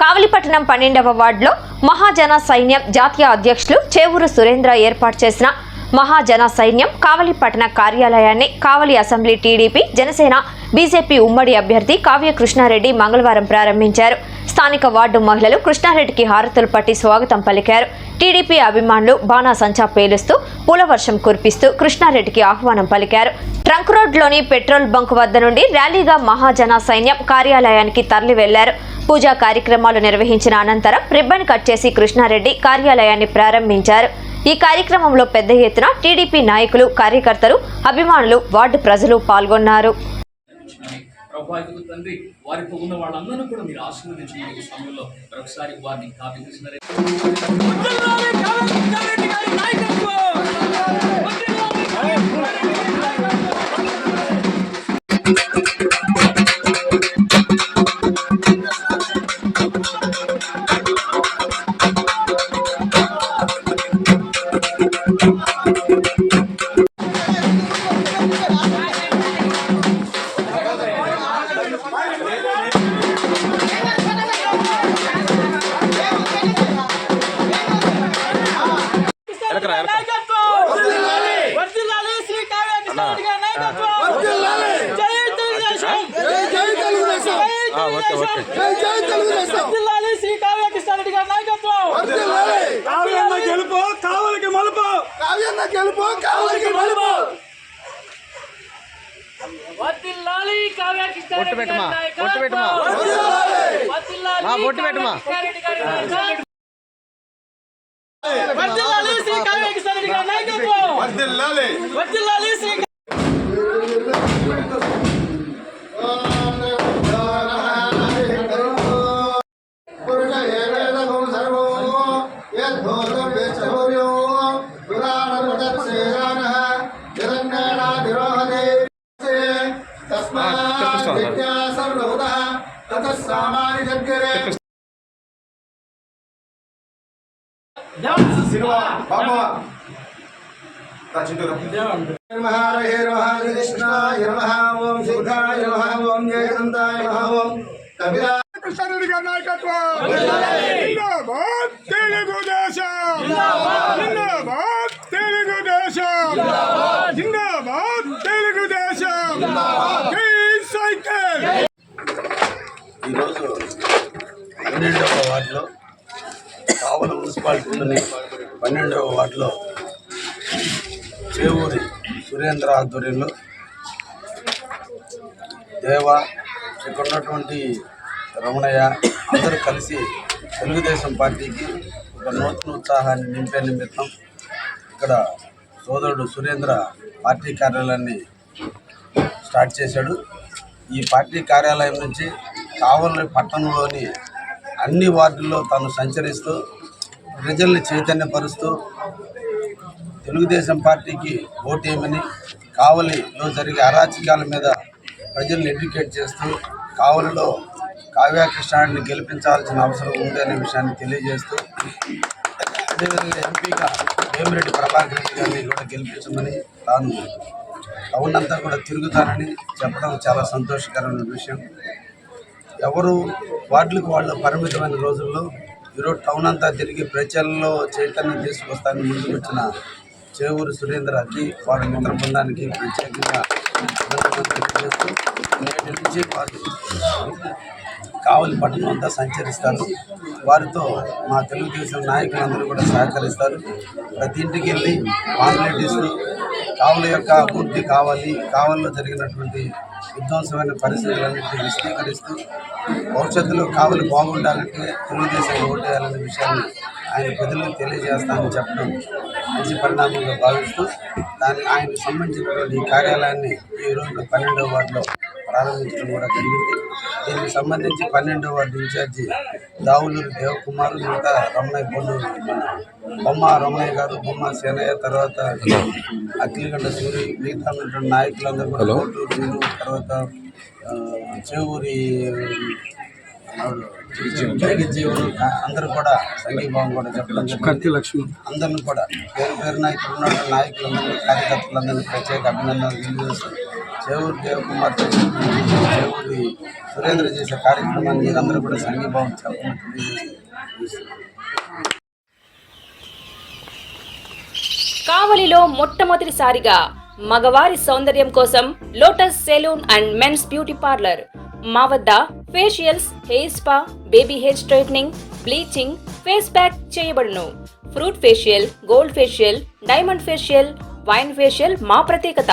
కావలిపట్టణం పన్నెండవ వార్డులో మహాజన సైన్యం జాతీయ అధ్యక్షులు చేవూరు సురేంద్ర ఏర్పాటు చేసిన మహాజన సైన్యం కావలి పట్టణ కార్యాలయాన్ని Kavali assembly TDP Janasena BJP ఉమ్మడి అభ్యర్థి కావ్య కృష్ణారెడ్డి మంగళవారం ప్రారంభించారు. స్థానిక వార్డు మహిళలు కృష్ణారెడ్డికి హారతులు పట్టి స్వాగతం పలికారు. టీడీపీ అభిమానులు బాణాసంచా పేలుస్తూ పూలవర్షం కురిపిస్తూ కృష్ణారెడ్డికి ఆహ్వానం పలికారు. ట్రంక్ రోడ్లోని పెట్రోల్ బంక్ వద్ద నుండి ర్యాలీగా మహాజన సైన్యం కార్యాలయానికి తరలి వెళ్ళారు పూజా కార్యక్రమాలు నిర్వహించిన అనంతరం రిబ్బన్ కట్ చేసి కృష్ణారెడ్డి కార్యాలయాన్ని ప్రారంభించారు. ఈ కార్యక్రమంలో పెద్ద ఎత్తున టీడీపీ నాయకులు కార్యకర్తలు అభిమానులు వార్డు ప్రజలు పాల్గొన్నారు. తండ్రి వారితో ఉన్న వాళ్ళందరూ కూడా మీరు ఆశీర్వదించిన సమయంలో మరొకసారి వారిని శ్రీ కావ్య కృష్ణారెడ్డి గారి నాయకత్వం. కావ్యన్న గెలుపు కావలికి మలుపు. కావ్యన్న గెలుపు కావలికి మలుపు. వర్ధిల్లాలి కావ్య కృష్ణారెడ్డి గారి నాయకత్వం. కావ్య కృష్ణారెడ్డి గారి నాయకత్వం. వర్ధిల్లాలి శ్రీ కావ్య కృష్ణారెడ్డి గారి నాయకత్వం. వర్ధిల్లాలి. వర్ధిల్లాలి శ్రీ సినిమా బాబా నమః హరే కృష్ణాయ నమః ఓం శుద్ధాయ ఓం జయకంతాయ ఓం కృష్ణారెడ్డి గారి నాయకత్వం తెలుగుదేశం జిందాబాద్ తెలుగుదేశం జిందాబాద్ తెలుగుదేశం ఈరోజు పన్నెండవ వార్డులో మున్సిపాలిటీలోని పన్నెండవ వార్డులో చేవూరి సురేంద్ర ఆధ్వర్యంలో దేవ ఇక్కడ ఉన్నటువంటి రమణయ్య అందరూ కలిసి తెలుగుదేశం పార్టీకి ఒక నూతన ఉత్సాహాన్ని నింపే నిమిత్తం ఇక్కడ సోదరుడు సురేంద్ర పార్టీ కార్యాలయాన్ని స్టార్ట్ చేశాడు. ఈ పార్టీ కార్యాలయం నుంచి కావలి పట్టణంలోని అన్ని వార్డుల్లో తాను సంచరిస్తూ ప్రజల్ని చైతన్యపరుస్తూ తెలుగుదేశం పార్టీకి ఓటేయమని కావలిలో జరిగే అరాచకాల మీద ప్రజల్ని ఎడ్యుకేట్ చేస్తూ కావలిలో కావ్యకృష్ణాన్ని గెలిపించాల్సిన అవసరం ఉంది అనే విషయాన్ని తెలియజేస్తూ అదేవిధంగా ఎంపీగా వేమిరెడ్డి ప్రభాకర్ రెడ్డి గారిని కూడా గెలిపించమని తాను టౌన్ అంతా కూడా తిరుగుతానని చెప్పడం చాలా సంతోషకరమైన విషయం. ఎవరు వార్డులకు వాళ్ళు పరిమితమైన రోజుల్లో ఈరోజు టౌన్ అంతా తిరిగి ప్రజల్లో చైతన్యం తీసుకొస్తానని ముందుకు వచ్చిన చేవూరు సురేంద్రకి వారి మిత్ర బృందానికి ప్రత్యేకంగా తెలియజేస్తూ నేటి నుంచి వారు కావలి పట్టణం అంతా సంచరిస్తారు. వారితో మా తెలుగుదేశం నాయకులందరూ కూడా సహకరిస్తారు. ప్రతి ఇంటికి వెళ్ళి పాంప్లెట్ ఇస్తూ కావలి యొక్క అభివృద్ధి కావాలి. కావలిలో జరిగినటువంటి విధ్వంసమైన పరిస్థితులన్నింటినీ విశదీకరిస్తూ భవిష్యత్తులో కావలి బాగుండాలంటే తెలుగుదేశం ఓటేయాలనే విషయాన్ని ఆయన ప్రజలకు తెలియజేస్తామని చెప్పడం మంచి పరిణామంగా భావిస్తూ దాని ఆయనకు సంబంధించినటువంటి ఈ కార్యాలయాన్ని ఈ రోజు పన్నెండవ వార్డులో ప్రారంభించడం కూడా జరిగింది. దీనికి సంబంధించి పన్నెండవ వార్డు ఇన్ఛార్జి దావులూరు దేవకుమార్ మిగతా రమణయ్య మన బొమ్మ రమణయ్య గారు బొమ్మ సేనయ్య తర్వాత అఖిలగడ్డ సూరి మిగతా ఉన్నటువంటి నాయకులందరూ కూడా కోటూరు తర్వాత చేవూరి జగజ్జీవులు అందరూ కూడా సంఘీభావం కూడా చెప్పడం అందరిని కూడా పేరు పేరున ఇక్కడ ఉన్నటువంటి నాయకులందరినీ కార్యకర్తలందరినీ ప్రత్యేక అభినందనలు తెలియజేస్తూ చేవూరు దేవకుమార్ చేవూరి సురేంద్ర చేసే కార్యక్రమాన్ని మీరందరూ కూడా సంఘీభావం కావలిలో మొట్టమొదటిసారిగా మగవారి సౌందర్యం కోసం lotus salon and men's beauty parlour మా వద్ద facials hair spa baby hair straightening bleaching face pack చేయబడును. Fruit facial gold facial diamond facial wine facial మా ప్రత్యేకత.